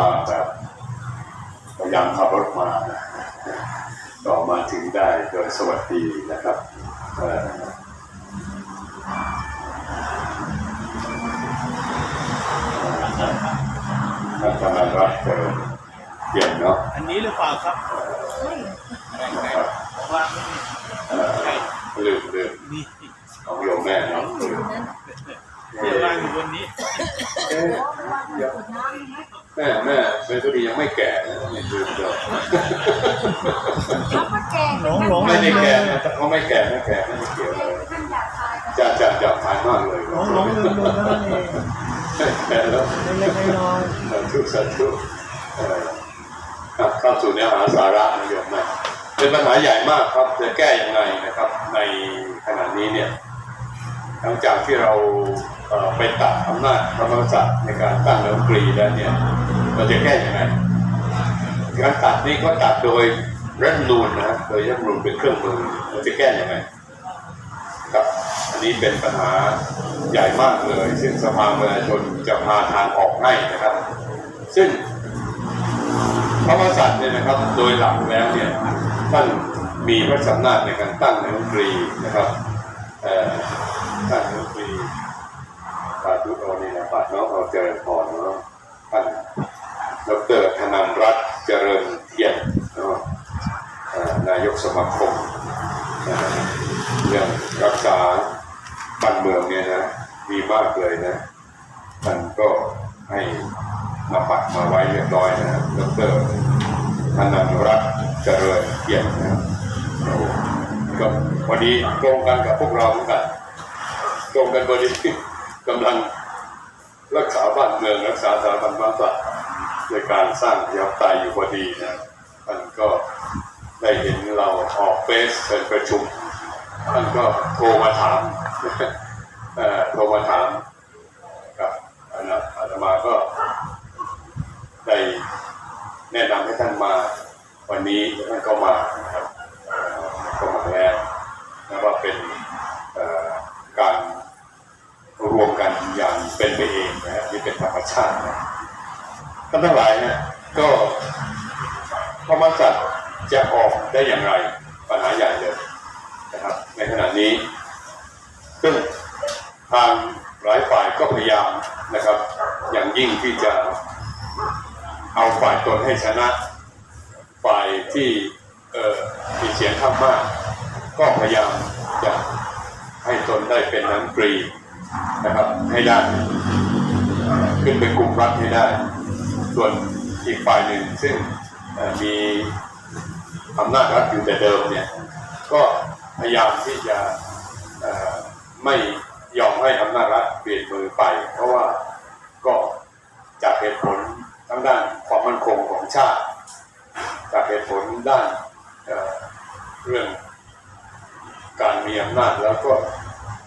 มาแบบพยายามขับรถมาก็มาถึงได้โดยสวัสดีนะครับอ่อท่านธนรัตน์เจริญเกียรติเนาะอันนี้หรือเปล่าครับว่าเอ่อลืมลืมนี่ของโยมแม่เนาะลืมเดี๋ยววางอยู่บนนี้ เดี๋ยวเขาก็แก่หลงหลงไม่ได้แก่นะแต่เขาไม่แก่ไม่แก่ไม่ได้เกี่ยวเลยท่านอยากตายจะจะจะผ่านมากเลยหลงหลงลืมลืมเท่านั้นเองแก่แล้ว เล็กๆน้อยสาธุสาธุเอ่อครับเข้าสู่เนื้อหาสาระนะโยมนะเป็นปัญหาใหญ่มากครับจะแก้ยังไงนะครับ ในขณะนี้เนี่ยหลังจากที่เราเอ่อไปตัดอำนาจพระมหากษัตริย์ในการตั้งรัฐมนตรีแล้วเนี่ย เราจะแก้ยังไง การตัดนี้ก็ตัดโดยรัฐธรรมนูญนะโดยรัฐธรรมนูญเป็นเครื่องมือเราจะแก้ยังไงครับ อันนี้เป็นปัญหาใหญ่มากเลย ซึ่งสภาประชาชนจะพาทางออกให้นะครับ ซึ่งพระมหากษัตริย์เนี่ยนะครับ โดยหลักแล้วเนี่ยท่านมีพระอำนาจในการตั้งนายกรัฐมนตรีนะครับเอ่อตั้งนายกรัฐมนตรีปาทุโอนี่นะปาดน้องเราเจริญพรเนาะท่านดรธนันรัตน์ เจริญเทียนนานายกสมาคมเรื่องรักษาบ้านเมืองเนี่ยนะดีมากเลยนะท่านก็ให้มาปักมาไว้เรียบร้อยนะดรธนันรัตน์เจริญเกียรตินะก็วันนี้ตรงกันกับพวกเราเหมือนกันตรงกันพอดีกำลังรักษาบ้านเมืองรักษาสถาบันพระมหากษัตร์ ในการสร้างประชายอยู่พอดีนะท่านก็ได้เห็นเราออกเฟซเชิญประชุมท่านก็โทรมาถามโทรมาถามกับอานะอาตมาก็ได้แนะนำให้ท่านมาวันนี้ท่านก็มาครับก็มาแล้วนะว่าเป็นการรวมกันอย่างเป็นไปเองนะฮะที่เป็นธรรมชาตินะ ท่านทั้งหลายนะก็พระมหากษัตริย์จะออกได้อย่างไรปัญหาใหญ่เลยนะครับ ในขณะนี้ ซึ่งทางหลายฝ่ายก็พยายามนะครับ อย่างยิ่งที่จะเอาฝ่ายตนให้ชนะ ฝ่ายที่มีเสียงข้างมาก ก็พยายามจะให้ตนได้เป็นนักดนตรีนะครับให้ได้ขึ้นเป็นกลุ่มรัฐให้ได้ ส่วนอีกฝ่ายหนึ่งซึ่งมีอำนาจรัฐอยู่แต่เดิมเนี่ยก็พยายามที่จะไม่ยอมให้อำนาจรัฐเปลี่ยนมือไป เพราะว่าก็จากเหตุผลทั้งด้านความมั่นคงของชาติ จากเหตุผลด้านเเรื่องการมีอำนาจแล้วก็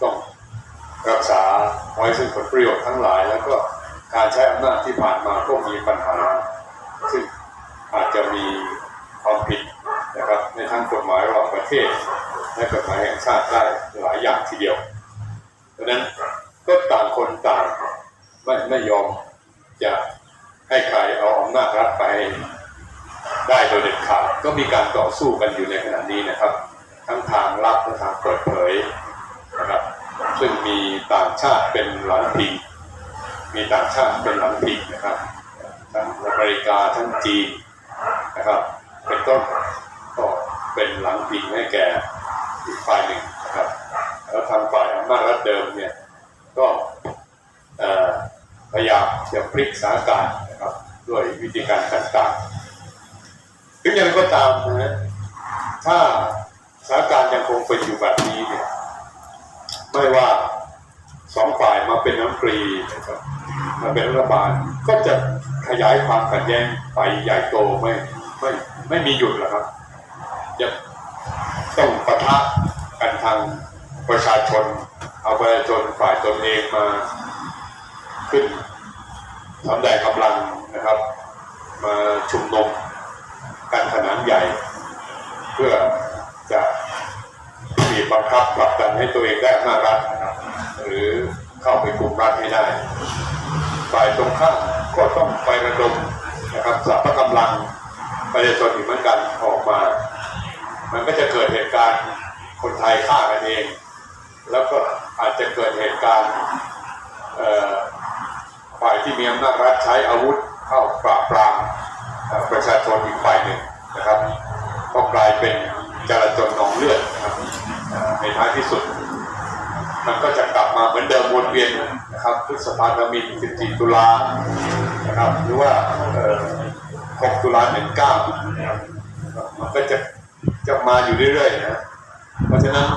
ต้องรักษาไว้ซึ่งผลประโยชน์ทั้งหลายแล้วก็ การใช้อำนาจที่ผ่านมาก็มีปัญหา ซึ่งอาจจะมีความผิดนะครับในทางกฎหมายระหว่างประเทศและกฎหมายแห่งชาติได้หลายอย่างทีเดียวดังนั้นก็ต่างคนต่างไม่ไม่ยอมจะให้ใครเอาอำนาจรัฐไปได้โดยเด็ดขาดก็มีการต่อสู้กันอยู่ในขณะนี้นะครับ ทั้งทางลับและทางเปิดเผยนะครับซึ่งมีต่างชาติเป็นหลังพิง มีต่างชาติเป็นหลังพิงนะครับทั้งอเมริกาทั้งจีนนะครับ เป็นต้นก็เป็นหลังพิงให้แก่อีกฝ่ายหนึ่งนะครับแล้วทางฝ่ายอำนาจรัฐเดิมเนี่ยก็พยายามจะพลิกสถานการณ์นะครับด้วยวิธีการต่างๆถึงอย่างไรก็ตามนะฮะถ้าสถานการณ์ยังคงเป็นอยู่แบบนี้เนี่ยไม่ว่า สองฝ่ายมาเป็นน้ำตรีนะครับมาเป็นรัฐบาลก็จะขยายความขัดแย้งไปใหญ่โตไม่ไม่ไม่มีหยุดหรอกครับจะต้องปะทะกันทางประชาชน เอาประชาชนฝ่ายตนเองมาขึ้นทำแดงกำลังนะครับ มาชุมนุมกันขนาดใหญ่ เพื่อจะมีบบังคับผลักดันให้ตัวเองได้อำนาจรัฐนะครับ หรือเข้าไปกลุ่มรัฐให้ได้ ฝ่ายตรงข้ามก็ต้องไประดมนะครับสรรพกำลังประชาชนอีกเหมือนกันออกมา มันก็จะเกิดเหตุการณ์คนไทยฆ่ากันเอง แล้วก็อาจจะเกิดเหตุการณ์ฝ่ายที่มีอำนาจรัฐใช้อาวุธเข้าปราบปรามประชาชนอีกฝ่ายหนึ่งนะครับ ก็กลายเป็นจราจรนองเลือดนะครับในท้ายที่สุด มันก็จะกลับมาเหมือนเดิมวนเวียนนะครับพฤษภาคมิน14 ตุลานะครับหรือว่า 6 ตุลา19นะครับมันก็จะจะมาอยู่เรื่อยๆนะเพราะฉะนั้น